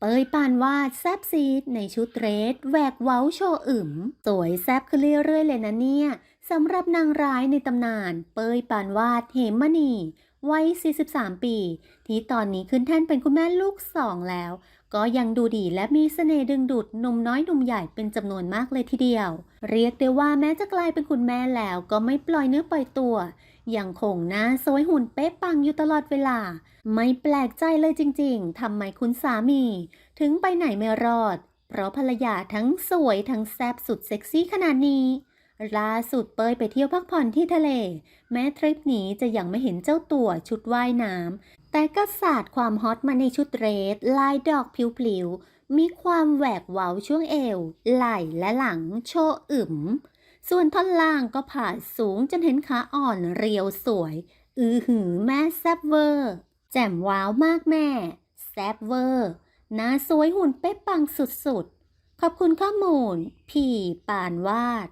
เปยปานวาดแซบซีดในชุดเรสแหวกเว้าโชว์อึมสวยแซบขึ้นเรื่อยๆเลยนะเนี่ยสำหรับนางร้ายในตำนาน เปยปานวาดเหมณีวัย 43 ปี ที่ตอนนี้ขึ้นแท่นเป็นคุณแม่ลูกสองแล้ว ก็ยังดูดีและมีเสน่ห์ดึงดูดหนุ่มน้อยหนุ่มใหญ่เป็นจำนวนมากเลยทีเดียว เรียกได้ว่าแม้จะกลายเป็นคุณแม่แล้วก็ไม่ปล่อยเนื้อปล่อยตัว ยังคงหน้าสวยหุ่นเป๊ะปังอยู่ตลอดเวลา ไม่แปลกใจเลยจริงๆทำไมคุณสามี ถึงไปไหนไม่รอด เพราะภรรยาทั้งสวยทั้งแซ่บสุดเซ็กซี่ขนาดนี้ล่าสุดเปยไปเที่ยวพักผ่อนที่ทะเล แม้ทริปนี้จะยังไม่เห็นเจ้าตัวชุดว่ายน้ำแต่ก็สาดความฮอตมาในชุดเรส ลายดอกผิวๆมีความแหวกเว้าช่วงเอว ไหล่และหลังโชว์อึม ส่วนท่อนล่างก็ผ่าสูงจนเห็นขาอ่อนเรียวสวย อือหือแม่แซบเวอร์ แจ่มว้าวมากแม่ แซบเวอร์หน้าสวยหุ่นเป๊ะปังสุดๆ ขอบคุณข้อมูล พี่ปานวาด